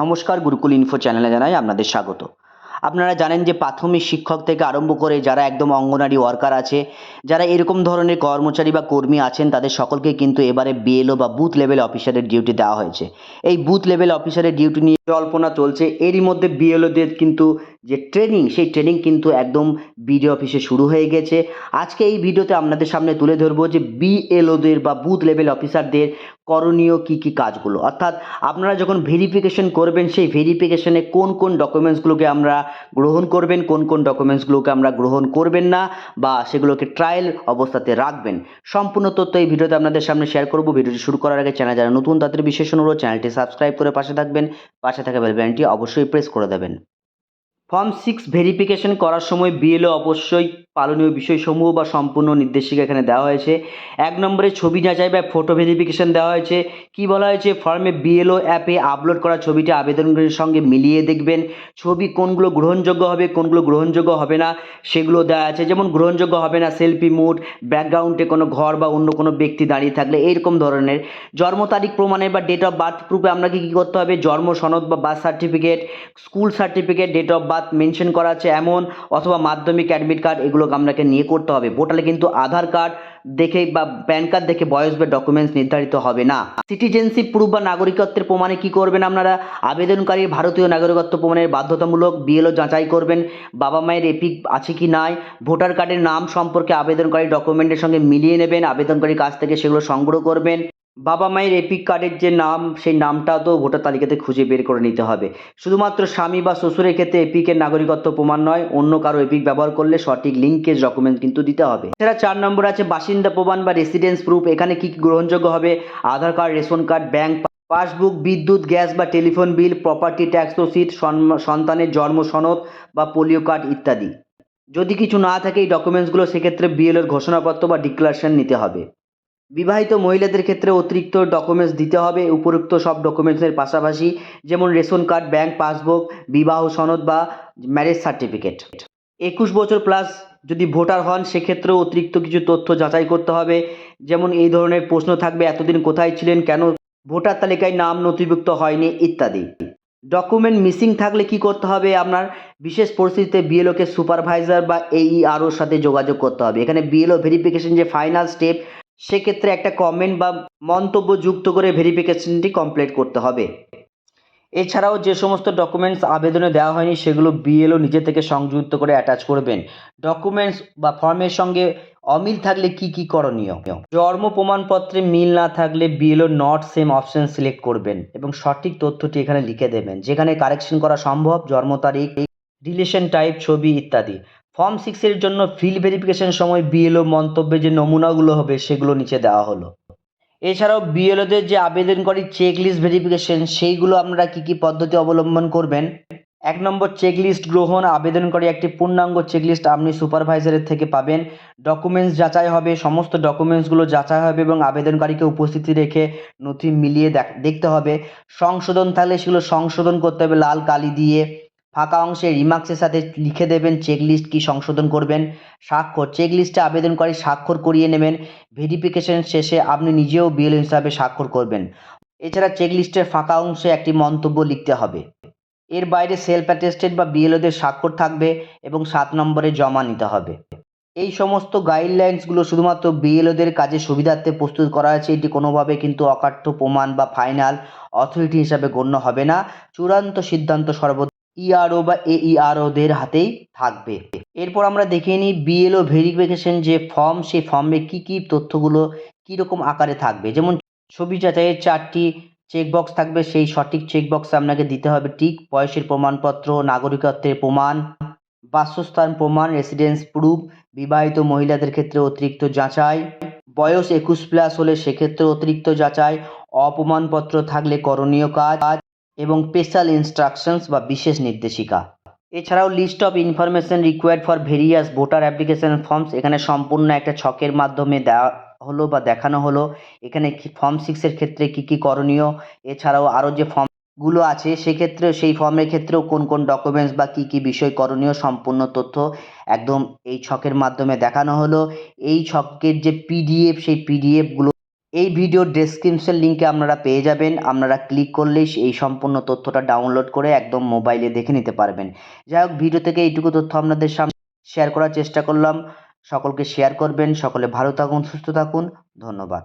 নমস্কার গুরুকুল ইনফো চ্যানেলে জানাই আপনাদের স্বাগত। আপনারা জানেন যে প্রাথমিক শিক্ষক থেকে আরম্ভ করে যারা একদম অঙ্গনারী ওয়ার্কার আছে, যারা এরকম ধরনের কর্মচারী বা কর্মী আছেন, তাদের সকলকে কিন্তু এবারে বিএলও বা বুথ লেভেল অফিসারের ডিউটি দেওয়া হয়েছে। এই বুথ লেভেল অফিসারের ডিউটি নিয়ে জল্পনা চলছে, এরই মধ্যে বিএলওদের কিন্তু যে ট্রেনিং সেই ট্রেনিং কিন্তু একদম বিডিও অফিসে শুরু হয়ে গেছে। আজকে এই ভিডিওতে আপনাদের সামনে তুলে ধরবো যে বিএলওদের বা বুথ লেভেল অফিসারদের করণীয় কি কি কাজগুলো। অর্থাৎ আপনারা যখন ভেরিফিকেশন করবেন, সেই ভেরিফিকেশনে কোন কোন ডকুমেন্টসগুলোকে আমরা গ্রহণ করবেন, কোন কোন ডকুমেন্টসগুলোকে আমরা গ্রহণ করবেন না বা সেগুলোকে ট্রায়াল অবস্থাতে রাখবেন। সম্পূর্ণ তথ্য এই ভিডিওতে আপনাদের সামনে শেয়ার করব। ভিডিওটি শুরু করার আগে চ্যানেল যারা নতুন, তাদের বিশেষ অনুরোধ চ্যানেলটি সাবস্ক্রাইব করে পাশে থাকবেন। পাশে থাকা বেল অবশ্যই প্রেস করে দেবেন। ফর্ম সিক্স ভেরিফিকেশন করার সময় বিএলও অবশ্যই পালনীয় বিষয়সমূহ বা সম্পূর্ণ নির্দেশিকা এখানে দেওয়া হয়েছে। এক নম্বরে ছবি যাচাই বা ফটো ভেরিফিকেশন দেওয়া হয়েছে। কি বলা হয়েছে? ফর্মে বিএলও অ্যাপে আপলোড করা ছবিটি আবেদনকারীর সঙ্গে মিলিয়ে দেখবেন। ছবি কোনগুলো গ্রহণযোগ্য হবে, কোনগুলো গ্রহণযোগ্য হবে না, সেগুলো দেওয়া আছে। যেমন গ্রহণযোগ্য হবে না সেলফি মুড ব্যাকগ্রাউন্ডে কোনো ঘর বা অন্য কোনো ব্যক্তি দাঁড়িয়ে থাকলে এইরকম ধরনের। জন্ম তারিখ প্রমাণে বা ডেট অফ বার্থ প্রুফে আপনাকে কী করতে হবে? জন্ম সনদ বা birth certificate school certificate date of birth mention করা আছে এমন, অথবা মাধ্যমিক অ্যাডমিট কার্ড এগুলোকে আপনাকে নিয়ে করতে হবে। পোর্টালে কিন্তু আধার কার্ড দেখে বা প্যান কার্ড দেখে বয়স বা ডকুমেন্টস নির্ধারিত হবে না। সিটিজেনশিপ প্রুফ বা নাগরিকত্বের প্রমাণে কি করবেন আপনারা? আবেদনকারী ভারতীয় নাগরিকত্ব প্রমাণের বাধ্যতামূলক বিএলও যাচাই করবেন। বাবা মায়ের এপিক আছে কি নাই? ভোটার কার্ডের নাম সম্পর্কে আবেদনকারী ডকুমেন্টের সঙ্গে মিলিয়ে নেবেন। আবেদনকারীর কাছ থেকে সেগুলো সংগ্রহ করবেন। বাবা মায়ের এপিক কার্ডের যে নাম, সেই নামটা তো ভোটার তালিকাতে খুঁজে বের করে নিতে হবে। শুধুমাত্র স্বামী বা শ্বশুরের ক্ষেত্রে এপিকের নাগরিকত্ব প্রমাণ নয়, অন্য কারও এপিক ব্যবহার করলে সঠিক লিঙ্কেজ ডকুমেন্ট কিন্তু দিতে হবে। এছাড়া চার নম্বর আছে, বাসিন্দা প্রমাণ বা রেসিডেন্স প্রুফ এখানে কি কি গ্রহণযোগ্য হবে? Aadhaar card, ration card bank passbook, বিদ্যুৎ, গ্যাস বা টেলিফোন বিল প্রপার্টি ট্যাক্স রসিদ সন্তানের জন্ম সনদ বা পোলিও কার্ড ইত্যাদি। যদি কিছু না থাকে, এই ডকুমেন্টসগুলো সেক্ষেত্রে বিএলওর ঘোষণাপত্র বা ডিক্লারেশন নিতে হবে। বিবাহিত মহিলাদের ক্ষেত্রে অতিরিক্ত ডকুমেন্টস দিতে হবে, উপরোক্ত সব ডকুমেন্টসের পাশাপাশি যেমন রেশন কার্ড ব্যাংক পাসবুক বিবাহ সনদ বা ম্যারেজ সার্টিফিকেট একুশ বছর প্লাস যদি ভোটার হন, সেক্ষেত্রেও অতিরিক্ত কিছু তথ্য যাচাই করতে হবে। যেমন এই ধরনের প্রশ্ন থাকবে, এতদিন কোথায় ছিলেন, কেন ভোটার তালিকায় নাম নথিভুক্ত হয়নি, ইত্যাদি। ডকুমেন্ট মিসিং থাকলে কি করতে হবে? আপনার বিশেষ পরিস্থিতিতে বিএলওকে সুপারভাইজার বা এইআরওর সাথে যোগাযোগ করতে হবে। এখানে বিএলও ভেরিফিকেশন যে ফাইনাল স্টেপ সেক্ষেত্রে একটা কমেন্ট বা মন্তব্য যুক্ত করে ভেরিফিকেশনটি কমপ্লিট করতে হবে। এছাড়াও যে সমস্ত ডকুমেন্টস আবেদনে দেওয়া হয়নি, সেগুলো বিএলও নিজে থেকে সংযুক্ত করে অ্যাটাচ করবেন। ডকুমেন্টস বা ফর্মের সঙ্গে অমিল থাকলে কি কি করণীয়? জন্ম প্রমাণপত্রে মিল না থাকলে BLO not same option select করবেন এবং সঠিক তথ্যটি এখানে লিখে দেবেন, যেখানে কারেকশন করা সম্ভব, জন্ম তারিখ রিলেশন টাইপ ছবি ইত্যাদি। ফর্ম সিক্সের জন্য ফিল্ড ভেরিফিকেশন সময় বিএলও মন্তব্যে যে নমুনাগুলো হবে সেগুলো নিচে দেওয়া হলো। এছাড়াও বিএলওদের যে আবেদনকারী চেক লিস্ট ভেরিফিকেশন সেইগুলো আপনারা কী কী পদ্ধতি অবলম্বন করবেন? এক নম্বর চেক লিস্ট গ্রহণ, আবেদনকারী একটি পূর্ণাঙ্গ চেক লিস্ট আপনি সুপারভাইজারের থেকে পাবেন। ডকুমেন্টস যাচাই হবে, সমস্ত ডকুমেন্টসগুলো যাচাই হবে এবং আবেদনকারীকে উপস্থিতি রেখে নথি মিলিয়ে দেখতে হবে। সংশোধন থাকলে সেগুলো সংশোধন করতে হবে লাল কালি দিয়ে। ফাঁকা অংশে রিমার্কসের সাথে লিখে দেবেন চেক লিস্ট কী সংশোধন করবেন। স্বাক্ষর চেক লিস্টে আবেদনকারী স্বাক্ষর করিয়ে নেবেন। ভেরিফিকেশন শেষে আপনি নিজেও বিএল হিসাবে স্বাক্ষর করবেন। এছাড়া চেক লিস্টের ফাঁকা অংশে একটি মন্তব্য লিখতে হবে। এর বাইরে সেলফ অ্যাটেস্টেড বা বিএলওদের স্বাক্ষর থাকবে এবং সাত নম্বরে জমা নিতে হবে। এই সমস্ত গাইডলাইন্সগুলো শুধুমাত্র বিএলওদের কাজে সুবিধার্থে প্রস্তুত করা হয়েছে। এটি কোনোভাবে কিন্তু অকাঠ্য প্রমাণ বা ফাইনাল অথরিটি হিসাবে গণ্য হবে না। চূড়ান্ত সিদ্ধান্ত সর্ব ইআরও বা এইআরওদের হাতেই থাকবে। এরপর আমরা দেখে নিই বিএলও ভেরিফিকেশন যে ফর্ম সেই ফর্মে কী কী তথ্যগুলো কীরকম আকারে থাকবে। যেমন ছবি যাচাইয়ের চারটি চেকবক্স থাকবে, সেই সঠিক চেকবক্স আপনাকে দিতে হবে ঠিক বয়সের প্রমাণপত্র, নাগরিকত্বের প্রমাণ, বাসস্থান প্রমাণ রেসিডেন্স প্রুফ বিবাহিত মহিলাদের ক্ষেত্রে অতিরিক্ত যাচাই, বয়স একুশ প্লাস হলে সেক্ষেত্রে অতিরিক্ত যাচাই অপ্রমাণপত্র থাকলে করণীয় কাজ এবং স্পেশাল ইনস্ট্রাকশনস বা বিশেষ নির্দেশিকা। এছাড়াও list of information required for various voter application forms এখানে সম্পূর্ণ একটা ছকের মাধ্যমে দেওয়া হলো বা দেখানো হলো। এখানে ফর্ম সিক্সের ক্ষেত্রে কী কী করণীয়? এছাড়াও আরও যে ফর্মগুলো আছে সেক্ষেত্রে সেই ফর্মের ক্ষেত্রেও কোন কোন ডকুমেন্টস বা কী কী বিষয় করণীয় সম্পূর্ণ তথ্য একদম এই ছকের মাধ্যমে দেখানো হলো। এই ছকের যে পিডিএফ সেই পিডিএফগুলো এই ভিডিও ডেসক্রিপশন লিঙ্কে আপনারা পেয়ে যাবেন। আপনারা ক্লিক করলেই এই সম্পূর্ণ তথ্যটা ডাউনলোড করে একদম মোবাইলে দেখে নিতে পারবেন। যাই হোক ভিডিও থেকে এইটুকু তথ্য আপনাদের সামনে শেয়ার করার চেষ্টা করলাম। সকলকে শেয়ার করবেন। সকলে ভালো থাকুন, সুস্থ থাকুন। ধন্যবাদ।